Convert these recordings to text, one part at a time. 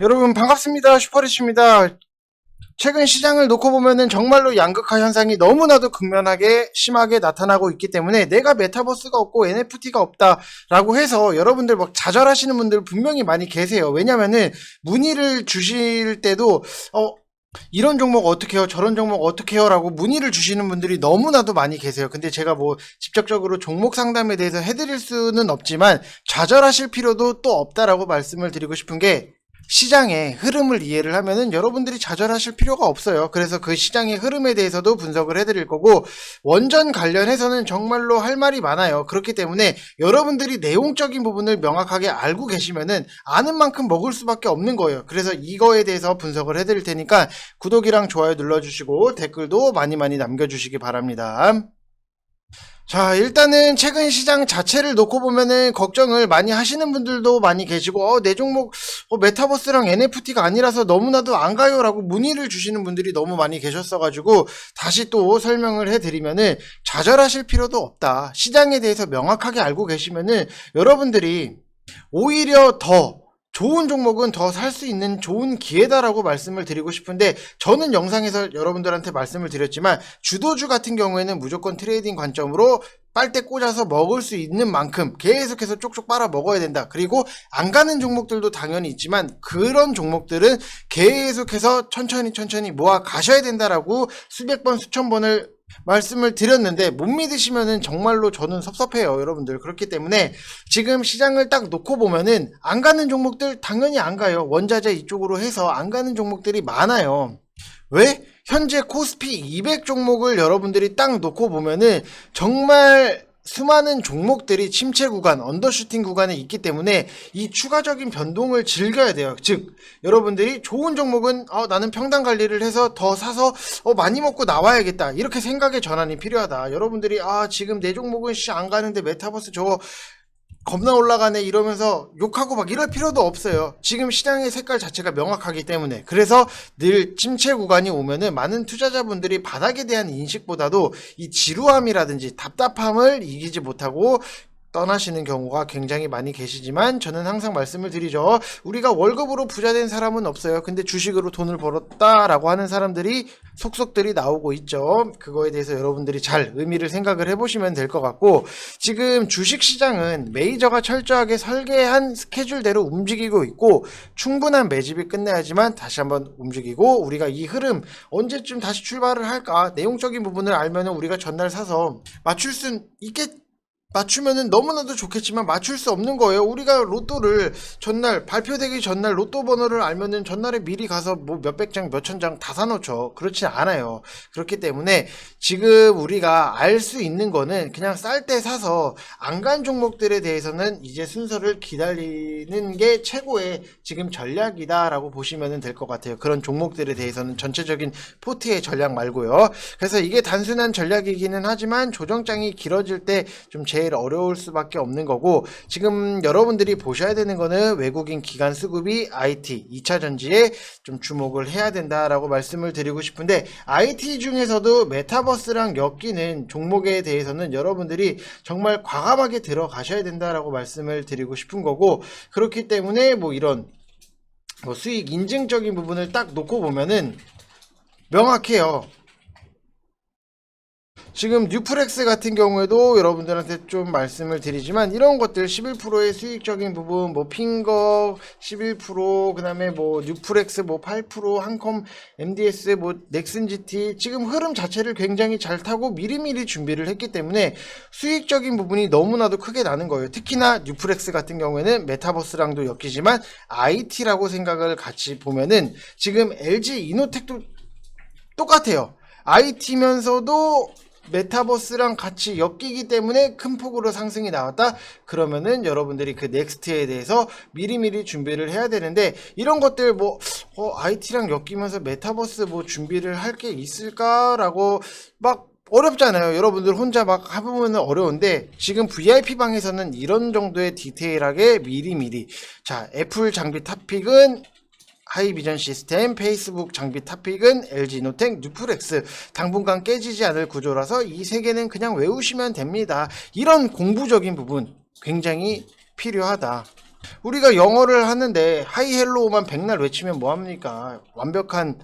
여러분 반갑습니다. 슈퍼리치입니다. 최근 시장을 놓고 보면은 정말로 양극화 현상이 너무나도 극면하게 심하게 나타나고 있기 때문에 내가 메타버스가 없고 NFT가 없다라고 해서 여러분들 막 좌절하시는 분들 분명히 많이 계세요. 왜냐면은 문의를 주실 때도 어 이런 종목 어떻게 해요? 저런 종목 어떻게 해요? 라고 문의를 주시는 분들이 너무나도 많이 계세요. 근데 제가 뭐 직접적으로 종목 상담에 대해서 해드릴 수는 없지만 좌절하실 필요도 또 없다라고 말씀을 드리고 싶은 게 시장의 흐름을 이해를 하면은 여러분들이 좌절하실 필요가 없어요. 그래서 그 시장의 흐름에 대해서도 분석을 해드릴 거고 원전 관련해서는 정말로 할 말이 많아요. 그렇기 때문에 여러분들이 내용적인 부분을 명확하게 알고 계시면은 아는 만큼 먹을 수밖에 없는 거예요. 그래서 이거에 대해서 분석을 해드릴 테니까 구독이랑 좋아요 눌러주시고 댓글도 많이 많이 남겨주시기 바랍니다. 자, 일단은 최근 시장 자체를 놓고 보면은 걱정을 많이 하시는 분들도 많이 계시고, 어, 내 종목, 어, 메타버스랑 NFT가 아니라서 너무나도 안 가요 라고 문의를 주시는 분들이 너무 많이 계셨어가지고, 다시 또 설명을 해드리면은, 좌절하실 필요도 없다. 시장에 대해서 명확하게 알고 계시면은, 여러분들이 오히려 더 좋은 종목은 더 살 수 있는 좋은 기회다라고 말씀을 드리고 싶은데 저는 영상에서 여러분들한테 말씀을 드렸지만 주도주 같은 경우에는 무조건 트레이딩 관점으로 빨대 꽂아서 먹을 수 있는 만큼 계속해서 쪽쪽 빨아 먹어야 된다. 그리고 안 가는 종목들도 당연히 있지만 그런 종목들은 계속해서 천천히 천천히 모아 가셔야 된다라고 수백 번 수천 번을 말씀을 드렸는데 못 믿으시면은 정말로 저는 섭섭해요 여러분들. 그렇기 때문에 지금 시장을 딱 놓고 보면은 안 가는 종목들 당연히 안 가요. 원자재 이쪽으로 해서 안 가는 종목들이 많아요. 왜? 현재 코스피 200 종목을 여러분들이 딱 놓고 보면은 정말 수많은 종목들이 침체 구간, 언더슈팅 구간에 있기 때문에 이 추가적인 변동을 즐겨야 돼요. 즉, 여러분들이 좋은 종목은 어, 나는 평단 관리를 해서 더 사서 어, 많이 먹고 나와야겠다. 이렇게 생각의 전환이 필요하다. 여러분들이 아, 지금 내 종목은 씨 안 가는데 메타버스 저거 겁나 올라가네 이러면서 욕하고 막 이럴 필요도 없어요. 지금 시장의 색깔 자체가 명확하기 때문에. 그래서 늘 침체 구간이 오면은 많은 투자자분들이 바닥에 대한 인식보다도 이 지루함이라든지 답답함을 이기지 못하고 떠나시는 경우가 굉장히 많이 계시지만 저는 항상 말씀을 드리죠. 우리가 월급으로 부자 된 사람은 없어요. 근데 주식으로 돈을 벌었다라고 하는 사람들이 속속들이 나오고 있죠. 그거에 대해서 여러분들이 잘 의미를 생각을 해보시면 될 것 같고 지금 주식 시장은 메이저가 철저하게 설계한 스케줄대로 움직이고 있고 충분한 매집이 끝나야지만 다시 한번 움직이고 우리가 이 흐름 언제쯤 다시 출발을 할까 내용적인 부분을 알면은 우리가 전날 사서 맞출 수 있겠 맞추면은 너무나도 좋겠지만 맞출 수 없는 거예요. 우리가 로또를 전날 발표되기 전날 로또 번호를 알면은 전날에 미리 가서 뭐 몇백 장, 몇천 장 다 사놓죠. 그렇지 않아요. 그렇기 때문에 지금 우리가 알 수 있는 거는 그냥 쌀 때 사서 안 간 종목들에 대해서는 이제 순서를 기다리는 게 최고의 지금 전략이다라고 보시면 될 것 같아요. 그런 종목들에 대해서는 전체적인 포트의 전략 말고요. 그래서 이게 단순한 전략이기는 하지만 조정장이 길어질 때좀 제일 어려울 수밖에 없는 거고 지금 여러분들이 보셔야 되는 거는 외국인 기관 수급이 IT 2차 전지에 좀 주목을 해야 된다라고 말씀을 드리고 싶은데 IT 중에서도 메타버스랑 엮이는 종목에 대해서는 여러분들이 정말 과감하게 들어가셔야 된다라고 말씀을 드리고 싶은 거고 그렇기 때문에 뭐 이런 뭐 수익 인증적인 부분을 딱 놓고 보면은 명확해요. 지금 뉴프렉스 같은 경우에도 여러분들한테 좀 말씀을 드리지만 이런 것들 11%의 수익적인 부분 뭐 핑거 11% 그다음에 뭐 뉴프렉스 뭐 8% 한컴 MDS 뭐 넥슨 GT 지금 흐름 자체를 굉장히 잘 타고 미리미리 준비를 했기 때문에 수익적인 부분이 너무나도 크게 나는 거예요. 특히나 뉴프렉스 같은 경우에는 메타버스랑도 엮이지만 IT라고 생각을 같이 보면은 지금 LG 이노텍도 똑같아요. IT면서도 메타버스랑 같이 엮이기 때문에 큰 폭으로 상승이 나왔다? 그러면은 여러분들이 그 넥스트에 대해서 미리미리 준비를 해야 되는데 이런 것들 뭐 어, IT랑 엮이면서 메타버스 뭐 준비를 할 게 있을까라고 막 어렵잖아요. 여러분들 혼자 막 해보면 어려운데 지금 VIP 방에서는 이런 정도의 디테일하게 미리미리 자 애플 장비 탑픽은 하이비전 시스템, 페이스북 장비 탑픽은 LG 노텍, 뉴프렉스 당분간 깨지지 않을 구조라서 이 세 개는 그냥 외우시면 됩니다. 이런 공부적인 부분 굉장히 필요하다. 우리가 영어를 하는데 하이 헬로우만 백날 외치면 뭐합니까? 완벽한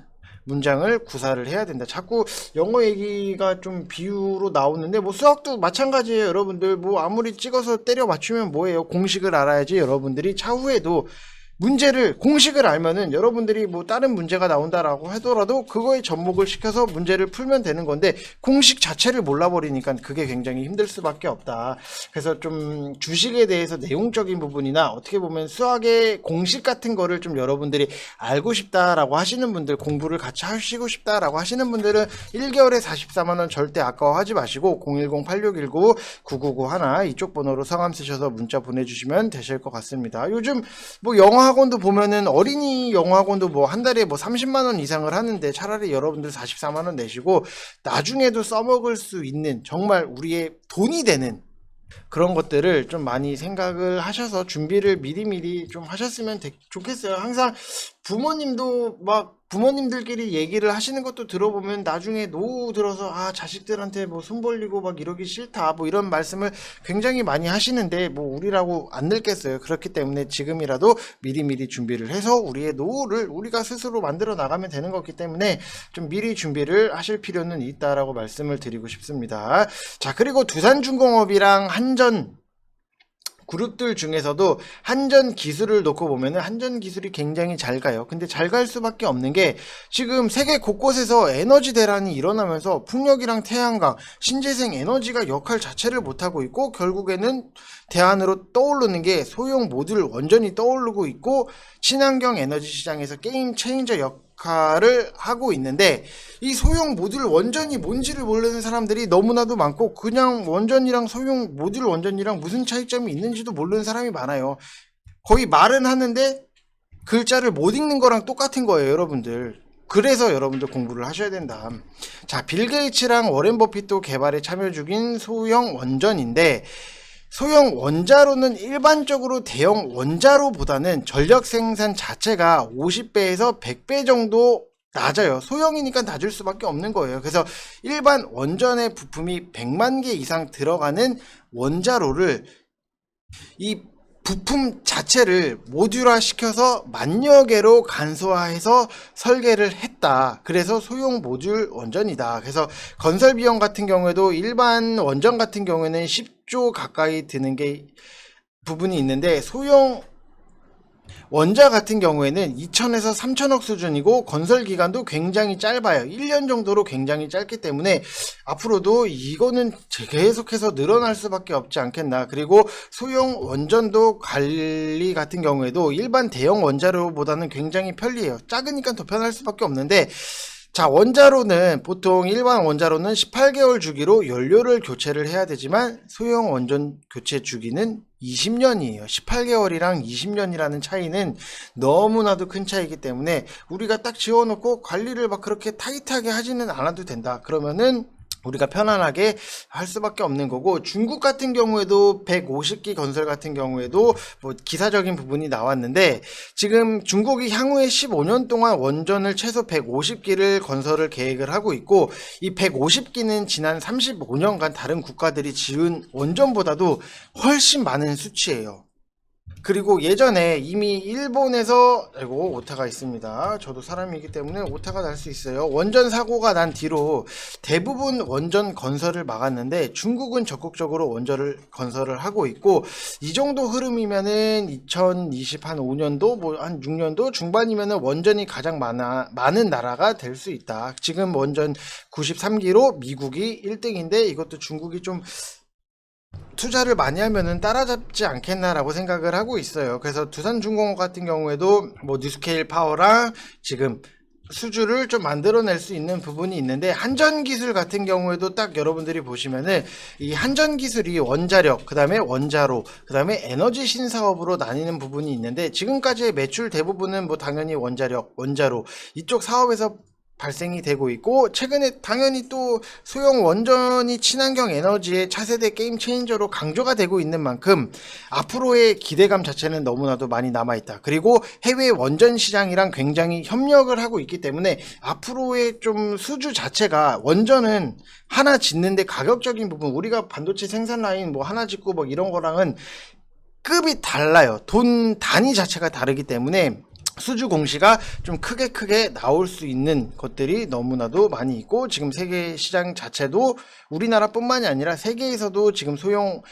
문장을 구사를 해야 된다. 자꾸 영어 얘기가 좀 비유로 나오는데 뭐 수학도 마찬가지예요, 여러분들. 뭐 아무리 찍어서 때려 맞추면 뭐예요? 공식을 알아야지 여러분들이 차후에도 문제를 공식을 알면은 여러분들이 뭐 다른 문제가 나온다라고 하더라도 그거에 접목을 시켜서 문제를 풀면 되는 건데 공식 자체를 몰라버리니까 그게 굉장히 힘들 수밖에 없다. 그래서 좀 주식에 대해서 내용적인 부분이나 어떻게 보면 수학의 공식 같은 거를 좀 여러분들이 알고 싶다라고 하시는 분들 공부를 같이 하시고 싶다라고 하시는 분들은 1개월에 44만 원 절대 아까워하지 마시고 010-8619-9991 하나 이쪽 번호로 성함 쓰셔서 문자 보내주시면 되실 것 같습니다. 요즘 뭐 영어 학원도 보면은 어린이 영어 학원도 뭐 한 달에 뭐 30만 원 이상을 하는데 차라리 여러분들 44만 원 내시고 나중에도 써먹을 수 있는 정말 우리의 돈이 되는 그런 것들을 좀 많이 생각을 하셔서 준비를 미리미리 좀 하셨으면 되- 좋겠어요. 항상 부모님도 막 부모님들끼리 얘기를 하시는 것도 들어보면 나중에 노후 들어서 아 자식들한테 뭐 손 벌리고 막 이러기 싫다 뭐 이런 말씀을 굉장히 많이 하시는데 뭐 우리라고 안 늙겠어요. 그렇기 때문에 지금이라도 미리미리 준비를 해서 우리의 노후를 우리가 스스로 만들어 나가면 되는 거기 때문에 좀 미리 준비를 하실 필요는 있다라고 말씀을 드리고 싶습니다. 자 그리고 두산중공업이랑 한전 그룹들 중에서도 한전 기술을 놓고 보면은 한전 기술이 굉장히 잘 가요. 근데 잘 갈 수밖에 없는 게 지금 세계 곳곳에서 에너지 대란이 일어나면서 풍력이랑 태양광, 신재생 에너지가 역할 자체를 못하고 있고 결국에는 대안으로 떠오르는 게 소형 모듈 원전이 떠오르고 있고 친환경 에너지 시장에서 게임 체인저 역 할을 하고 있는데 이 소형 모듈 원전이 뭔지를 모르는 사람들이 너무나도 많고 그냥 원전이랑 소형 모듈 원전이랑 무슨 차이점이 있는지도 모르는 사람이 많아요. 거의 말은 하는데 글자를 못 읽는 거랑 똑같은 거예요, 여러분들. 그래서 여러분들 공부를 하셔야 된다. 자, 빌 게이츠랑 워렌 버핏도 개발에 참여 중인 소형 원전인데 소형 원자로는 일반적으로 대형 원자로보다는 전력 생산 자체가 50배에서 100배 정도 낮아요. 소형이니까 낮을 수밖에 없는 거예요. 그래서 일반 원전의 부품이 100만 개 이상 들어가는 원자로를 이 부품 자체를 모듈화 시켜서 만여 개로 간소화해서 설계를 했다. 그래서 소형 모듈 원전이다. 그래서 건설 비용 같은 경우에도 일반 원전 같은 경우에는 10조 가까이 드는 게 부분이 있는데 소형 원자 같은 경우에는 2천에서 3천억 수준이고 건설 기간도 굉장히 짧아요. 1년 정도로 굉장히 짧기 때문에 앞으로도 이거는 계속해서 늘어날 수밖에 없지 않겠나. 그리고 소형 원전도 관리 같은 경우에도 일반 대형 원자로보다는 굉장히 편리해요. 작으니까 더 편할 수밖에 없는데 자, 원자로는 보통 일반 원자로는 18개월 주기로 연료를 교체를 해야 되지만 소형 원전 교체 주기는 20년이에요. 18개월이랑 20년이라는 차이는 너무나도 큰 차이기 때문에 우리가 딱 지어놓고 관리를 막 그렇게 타이트하게 하지는 않아도 된다. 그러면은 우리가 편안하게 할 수밖에 없는 거고 중국 같은 경우에도 150기 건설 같은 경우에도 뭐 기사적인 부분이 나왔는데 지금 중국이 향후에 15년 동안 원전을 최소 150기를 건설을 계획을 하고 있고 이 150기는 지난 35년간 다른 국가들이 지은 원전보다도 훨씬 많은 수치예요. 그리고 예전에 이미 일본에서 아이고 오타가 있습니다. 저도 사람이기 때문에 오타가 날 수 있어요. 원전 사고가 난 뒤로 대부분 원전 건설을 막았는데 중국은 적극적으로 원전을 건설을 하고 있고 이 정도 흐름이면은 2020 한 5년도 뭐 한 6년도 중반이면은 원전이 가장 많아 많은 나라가 될 수 있다. 지금 원전 93기로 미국이 1등인데 이것도 중국이 좀 투자를 많이 하면은 따라잡지 않겠나라고 생각을 하고 있어요. 그래서 두산중공업 같은 경우에도 뭐 뉴스케일 파워랑 지금 수주를 좀 만들어낼 수 있는 부분이 있는데 한전 기술 같은 경우에도 딱 여러분들이 보시면은 이 한전 기술이 원자력, 그 다음에 원자로, 그 다음에 에너지 신사업으로 나뉘는 부분이 있는데 지금까지의 매출 대부분은 뭐 당연히 원자력, 원자로 이쪽 사업에서 발생이 되고 있고 최근에 당연히 또 소형 원전이 친환경 에너지의 차세대 게임 체인저로 강조가 되고 있는 만큼 앞으로의 기대감 자체는 너무나도 많이 남아 있다. 그리고 해외 원전 시장이랑 굉장히 협력을 하고 있기 때문에 앞으로의 좀 수주 자체가 원전은 하나 짓는데 가격적인 부분 우리가 반도체 생산 라인 뭐 하나 짓고 뭐 이런 거랑은 급이 달라요. 돈 단위 자체가 다르기 때문에 수주 공시가 좀 크게 크게 나올 수 있는 것들이 너무나도 많이 있고 지금 세계 시장 자체도 우리나라뿐만이 아니라 세계에서도 지금 소형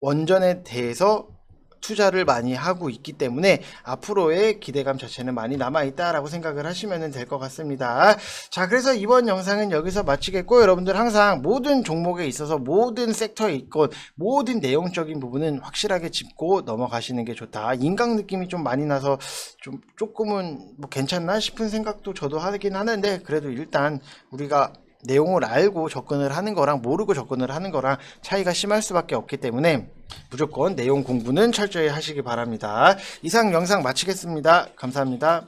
원전에 대해서 투자를 많이 하고 있기 때문에 앞으로의 기대감 자체는 많이 남아있다라고 생각을 하시면 될 것 같습니다. 자, 그래서 이번 영상은 여기서 마치겠고 여러분들 항상 모든 종목에 있어서 모든 섹터에 있건 모든 내용적인 부분은 확실하게 짚고 넘어가시는 게 좋다. 인강 느낌이 좀 많이 나서 좀 조금은 뭐 괜찮나 싶은 생각도 저도 하긴 하는데 그래도 일단 우리가 내용을 알고 접근을 하는 거랑 모르고 접근을 하는 거랑 차이가 심할 수밖에 없기 때문에 무조건 내용 공부는 철저히 하시기 바랍니다. 이상 영상 마치겠습니다. 감사합니다.